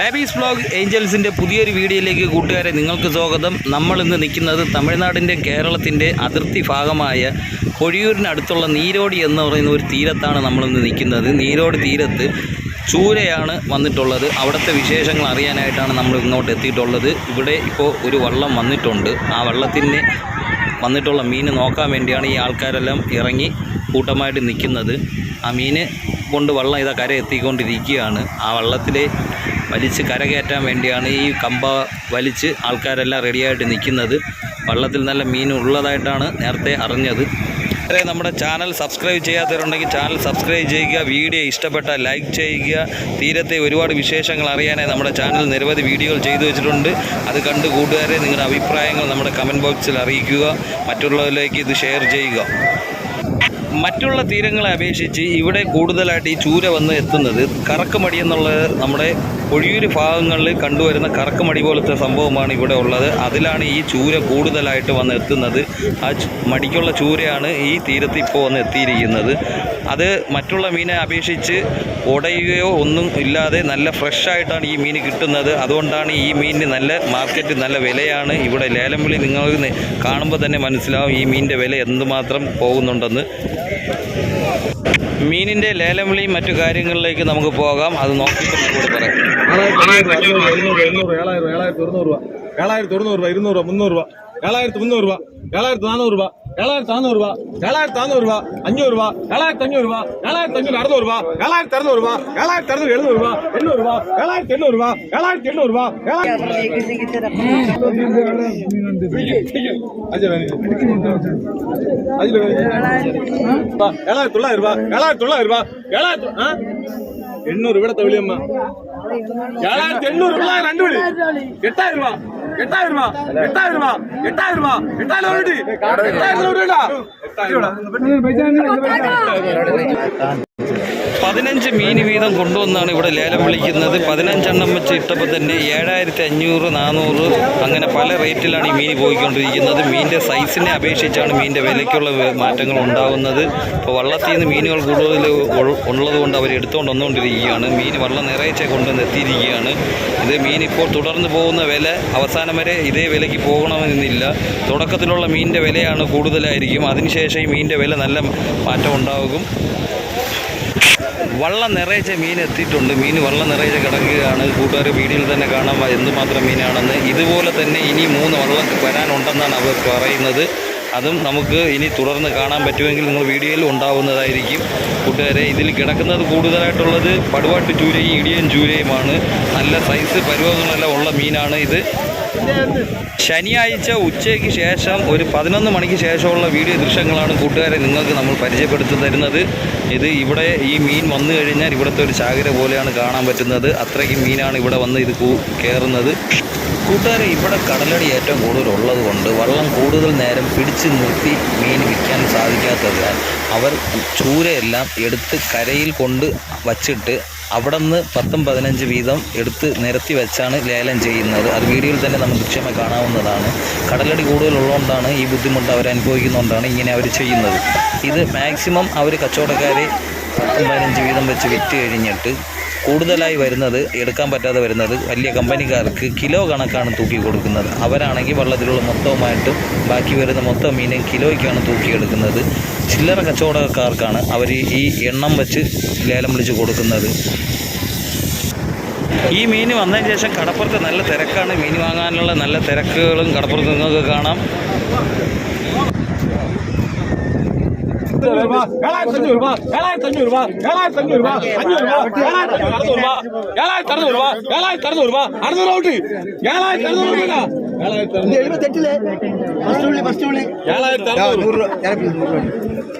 Babies blog ഏഞ്ചൽസിന്റെ പുതിയൊരു വീഡിയോയിലേക്ക് കൂട്ടുകാരെ നിങ്ങൾക്ക് സ്വാഗതം. നമ്മൾ ഇന്ന് നിൽക്കുന്നത് തമിഴ്നാടിന്റെ കേരളത്തിന്റെ അതിർത്തി ഭാഗമായ കൊഴിയൂരിനടുത്തുള്ള നീരോടി എന്ന് പറയുന്ന ഒരു തീരത്താണ് നമ്മളിന്ന് നിൽക്കുന്നത്. നീരോടി തീരത്ത് ചൂരയാണ് വന്നിട്ടുള്ളത്. അവിടുത്തെ വിശേഷങ്ങൾ അറിയാനായിട്ടാണ് നമ്മൾ ഇങ്ങോട്ട് എത്തിയിട്ടുള്ളത്. ഇവിടെ ഇപ്പോൾ ഒരു വള്ളം വന്നിട്ടുണ്ട്. ആ വള്ളത്തിന് വന്നിട്ടുള്ള മീൻ നോക്കാൻ വേണ്ടിയാണ് ഈ ആൾക്കാരെല്ലാം ഇറങ്ങി കൂട്ടമായിട്ട് നിൽക്കുന്നത്. ആ മീന് കൊണ്ട് വള്ളം ഇതാ കര എത്തിക്കൊണ്ടിരിക്കുകയാണ് ആ വള്ളത്തിലെ വലിച്ച് കരകയറ്റാൻ വേണ്ടിയാണ് ഈ കമ്പ വലിച്ച് ആൾക്കാരെല്ലാം റെഡിയായിട്ട് നിൽക്കുന്നത്. വള്ളത്തിൽ നല്ല മീൻ ഉള്ളതായിട്ടാണ് നേരത്തെ അറിഞ്ഞത്. ഇത്രയും നമ്മുടെ ചാനൽ സബ്സ്ക്രൈബ് ചെയ്യാത്തവരുണ്ടെങ്കിൽ ചാനൽ സബ്സ്ക്രൈബ് ചെയ്യുക വീഡിയോ ഇഷ്ടപ്പെട്ട ലൈക്ക് ചെയ്യുക. തീരത്തെ ഒരുപാട് വിശേഷങ്ങൾ അറിയാനായി നമ്മുടെ ചാനൽ നിരവധി വീഡിയോകൾ ചെയ്തു വെച്ചിട്ടുണ്ട്. അത് കണ്ട് കൂട്ടുകാരെ നിങ്ങളുടെ അഭിപ്രായങ്ങൾ നമ്മുടെ കമന്റ് ബോക്സിൽ അറിയിക്കുക. മറ്റുള്ളവരിലേക്ക് ഇത് ഷെയർ ചെയ്യുക. മറ്റുള്ള തീരങ്ങളെ അപേക്ഷിച്ച് ഇവിടെ കൂടുതലായിട്ട് ഈ ചൂര വന്ന് എത്തുന്നത് കറക്കമടി എന്നുള്ളത് നമ്മുടെ ഒഴിയൂര് ഭാഗങ്ങളിൽ കണ്ടുവരുന്ന കറക്കമടി പോലത്തെ സംഭവമാണ് ഇവിടെ ഉള്ളത്. അതിലാണ് ഈ ചൂര കൂടുതലായിട്ട് വന്ന് എത്തുന്നത്. ആ മടിക്കുള്ള ചൂരയാണ് ഈ തീരത്ത് ഇപ്പോൾ വന്ന് എത്തിയിരിക്കുന്നത്. അത് മറ്റുള്ള മീനെ അപേക്ഷിച്ച് ഉടയുകയോ ഒന്നും ഇല്ലാതെ നല്ല ഫ്രഷായിട്ടാണ് ഈ മീൻ കിട്ടുന്നത്. അതുകൊണ്ടാണ് ഈ മീനിന് നല്ല മാർക്കറ്റ് നല്ല വിലയാണ് ഇവിടെ ലേലം വിളി നിങ്ങൾ കാണുമ്പോൾ തന്നെ മനസ്സിലാവും ഈ മീനിന്റെ വില എന്തുമാത്രം പോകുന്നുണ്ടെന്ന്. മീനിന്റെ ലേലം വിളിയും മറ്റു കാര്യങ്ങളിലേക്ക് നമുക്ക് പോകാം. അത് നോക്കിയിട്ട് നമ്മളോട് പറയാം. ഏഴായിരത്തി ഒരുന്നൂറ് രൂപ ഏഴായിരത്തി ഒരുന്നൂറ് രൂപ ഇരുന്നൂറ് രൂപ മുന്നൂറ് രൂപ ഏഴായിരത്തി മുന്നൂറ് രൂപ ഏഴായിരത്തി നാനൂറ് രൂപ ஏழாயிரத்தி நானூறுபா ஏழாயிரத்தி நானூறுபா அஞ்சூறுபா ஏழாயிரத்தி ரூபா ஏழாயிரத்தி அஞ்சூறு அறுநூறுபா ஏழாயிரத்தி அறுநூறுபா ஏழாயிரத்தி அறுநூறு எழுநூறுபா எண்ணூறுபா ஏழாயிரத்தி எண்ணூறுபா ஏழாயிரத்தி எண்ணூறுபா ஏழாயிரத்தி தொள்ளாயிரம் ரூபா ஏழாயிரத்தி தொள்ளாயிரம் ரூபா ஏழாயிரத்தி எண்ணூறு விட தவிலியம்மா ஏழாயிரத்தி எண்ணூறு ரெண்டு வழி எட்டாயிரம் ரூபா എട്ടായിരം രൂപ എട്ടായിരം രൂപ എട്ടായിരം രൂപ എട്ടായിരം രൂപ എട്ടായിരം രൂപ എട്ടായിരം രൂപ. പതിനഞ്ച് മീൻ വീതം കൊണ്ടുവന്നാണ് ഇവിടെ ലേലം വിളിക്കുന്നത്. പതിനഞ്ചെണ്ണം വെച്ച് ഇട്ടപ്പോൾ തന്നെ ഏഴായിരത്തി അഞ്ഞൂറ് നാനൂറ് അങ്ങനെ പല റേറ്റിലാണ് ഈ മീൻ പോയിക്കൊണ്ടിരിക്കുന്നത്. മീനിന്റെ സൈസിനെ അപേക്ഷിച്ചാണ് മീനിന്റെ വിലയ്ക്കുള്ള മാറ്റങ്ങൾ ഉണ്ടാകുന്നത് ഇപ്പോൾ വള്ളത്തിൽ നിന്ന് മീനുകൾ കൂടുതൽ ഉള്ളതുകൊണ്ട് അവർ എടുത്തുകൊണ്ട് വന്നുകൊണ്ടിരിക്കുകയാണ് മീൻ വള്ളം നിറയിച്ചേ കൊണ്ടുവന്ന് എത്തിയിരിക്കുകയാണ്. ഇത് മീൻ ഇപ്പോൾ തുടർന്ന് പോകുന്ന വില അവസാനം വരെ ഇതേ വിലയ്ക്ക് പോകണമെന്നില്ല. തുടക്കത്തിലുള്ള മീനിന്റെ വിലയാണ് കൂടുതലായിരിക്കും. അതിനുശേഷം ഈ മീനിന്റെ വില നല്ല മാറ്റം ഉണ്ടാകും. വള്ളം നിറയിച്ച മീൻ എത്തിയിട്ടുണ്ട്. മീൻ വള്ളം നിറയിച്ച് കിടക്കുകയാണ്. കൂട്ടുകാർ വീഡിയോയിൽ തന്നെ കാണാം. എന്തുമാത്രം മീനാണെന്ന്. ഇതുപോലെ തന്നെ ഇനി മൂന്ന് വള്ളം വരാനുണ്ടെന്നാണ് അവർ പറയുന്നത്. അതും നമുക്ക് ഇനി തുടർന്ന് കാണാൻ പറ്റുമെങ്കിൽ നിങ്ങൾ വീഡിയോയിൽ ഉണ്ടാവുന്നതായിരിക്കും. കൂട്ടുകാരെ ഇതിൽ കിടക്കുന്നത് കൂടുതലായിട്ടുള്ളത് പടുവാട്ട് ചൂരയും ഇടിയൻ ചൂരയുമാണ് നല്ല സൈസ് പരുവങ്ങളെല്ലാം ഉള്ള മീനാണ് ഇത്. ശനിയാഴ്ച ഉച്ചയ്ക്ക് ശേഷം ഒരു പതിനൊന്ന് മണിക്ക് ശേഷമുള്ള വീഡിയോ ദൃശ്യങ്ങളാണ് കൂട്ടുകാരെ നിങ്ങൾക്ക് നമ്മൾ പരിചയപ്പെടുത്തി തരുന്നത്. ഇത് ഇവിടെ ഈ മീൻ വന്നു കഴിഞ്ഞാൽ ഇവിടുത്തെ ഒരു ചാകര പോലെയാണ് കാണാൻ പറ്റുന്നത്. അത്രയ്ക്ക് മീനാണ് ഇവിടെ വന്ന് ഇത് കയറുന്നത് കൂട്ടുകാരെ ഇവിടെ കടലടി ഏറ്റവും കൂടുതൽ ഉള്ളത് കൊണ്ട് വള്ളം കൂടുതൽ നേരം പിടിച്ചു നിർത്തി മീൻ വിൽക്കാൻ സാധിക്കാത്തതിനാൽ അവർ ചൂരയെല്ലാം എടുത്ത് കരയിൽ കൊണ്ട് വച്ചിട്ട് അവിടെ നിന്ന് പത്തും പതിനഞ്ച് വീതം എടുത്ത് നിരത്തി വെച്ചാണ് ലേലം ചെയ്യുന്നത്. അത് വീഡിയോയിൽ തന്നെ നമുക്ക് ദൃശ്യമായി കാണാവുന്നതാണ്. കടലടി കൂടുതലുള്ളതുകൊണ്ടാണ് ഈ ബുദ്ധിമുട്ട് അവർ അനുഭവിക്കുന്നതുകൊണ്ടാണ് ഇങ്ങനെ അവർ ചെയ്യുന്നത്. ഇത് മാക്സിമം അവർ കച്ചവടക്കാരെ പത്തും പതിനഞ്ച് വീതം വെച്ച് വിറ്റ് കഴിഞ്ഞിട്ട് കൂടുതലായി വരുന്നത് എടുക്കാൻ പറ്റാതെ വരുന്നത് വലിയ കമ്പനിക്കാർക്ക് കിലോ കണക്കാണ് തൂക്കി കൊടുക്കുന്നത്. അവരാണെങ്കിൽ വള്ളത്തിലുള്ള മൊത്തവുമായിട്ടും ബാക്കി വരുന്ന മൊത്തം മീനും കിലോയ്ക്കാണ് തൂക്കിയെടുക്കുന്നത്. ചില്ലറ കച്ചവടക്കാർക്കാണ് അവർ ഈ എണ്ണം വെച്ച് ലേലം വിളിച്ച് കൊടുക്കുന്നത്. ഈ മീൻ വന്നതിന് ശേഷം കടപ്പുറത്ത് നല്ല തിരക്കാണ്. മീൻ വാങ്ങാനുള്ള നല്ല തിരക്കുകളും കടപ്പുറത്ത് നിങ്ങൾക്ക് കാണാം. ஆயிரத்தி ரூபா ஏழாயிரத்தி அஞ்சூறு ரூபா ஏழாயிரத்தி அஞ்சூறு ரூபா ஏழாயிரத்தி அஞ்சூறு ரூபா அஞ்சூறு ரூபா ஏழாயிரத்தி ரூபா ஏழாயிரத்தி அறுநூறு ரூபா ஏழாயிரத்தி அறுநூறு ரூபா அறுநூறு அவுட்டு ஏழாயிரத்தி அறுநூறு ரூபா ஏழாயிரத்தி அறுநூறு ஏழாயிரத்தி அறுநூறு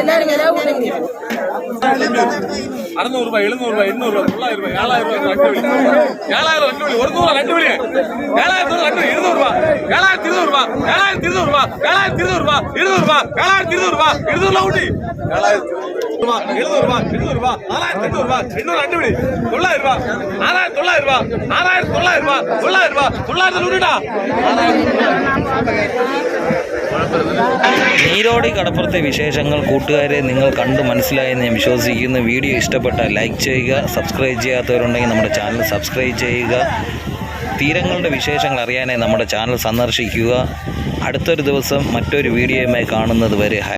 எல்லாரும் எல்லாரும் அறுநூறு ரூபாய் எழுநூறு ரூபாய் எண்ணூறு ரூபாய் தொள்ளாயிரம் ரூபாய் ஏழாயிரம் ரூபாய் ரெண்டு ஏழாயிரம் ரெண்டு வழி ஒரு நூறு ரெண்டு வழி. ஏழாயிரத்தி ரெண்டு வழி இருநூறு ரூபாய் ஏழாயிரத்தி இருநூறு ரூபாய் ஏழாயிரத்தி இருநூறு ரூபாய் ஏழாயிரத்தி இருநூறு ரூபாய் இருநூறு ரூபாய் ஏழாயிரத்தி இருநூறு ரூபாய் இருநூறுல உண்டு ஏழாயிரத்தி ரூபாய் எழுநூறு ஆறாயிரத்தி எண்ணூறு எண்ணூறு ரெண்டு வழி. தொள்ளாயிரம் ரூபாய் ஆறாயிரத்தி தொள்ளாயிரம் ரூபாய் ஆறாயிரத்தி தொள்ளாயிரம் ரூபாய் தொள்ளாயிரம் ரூபாய் தொள்ளாயிரத்தி நூறுடா ஆறாயிரத்தி നീരോടി കടപ്പുറത്തെ വിശേഷങ്ങൾ കൂട്ടുകാരെ നിങ്ങൾ കണ്ട് മനസ്സിലായെന്ന് ഞാൻ വിശ്വസിക്കുന്നു. വീഡിയോ ഇഷ്ടപ്പെട്ടാൽ ലൈക്ക് ചെയ്യുക സബ്സ്ക്രൈബ് ചെയ്യാത്തവരുണ്ടെങ്കിൽ നമ്മുടെ ചാനൽ സബ്സ്ക്രൈബ് ചെയ്യുക. തീരങ്ങളുടെ വിശേഷങ്ങൾ അറിയാനായി നമ്മുടെ ചാനൽ സന്ദർശിക്കുക. അടുത്തൊരു ദിവസം മറ്റൊരു വീഡിയോയുമായി കാണുന്നത് വരെ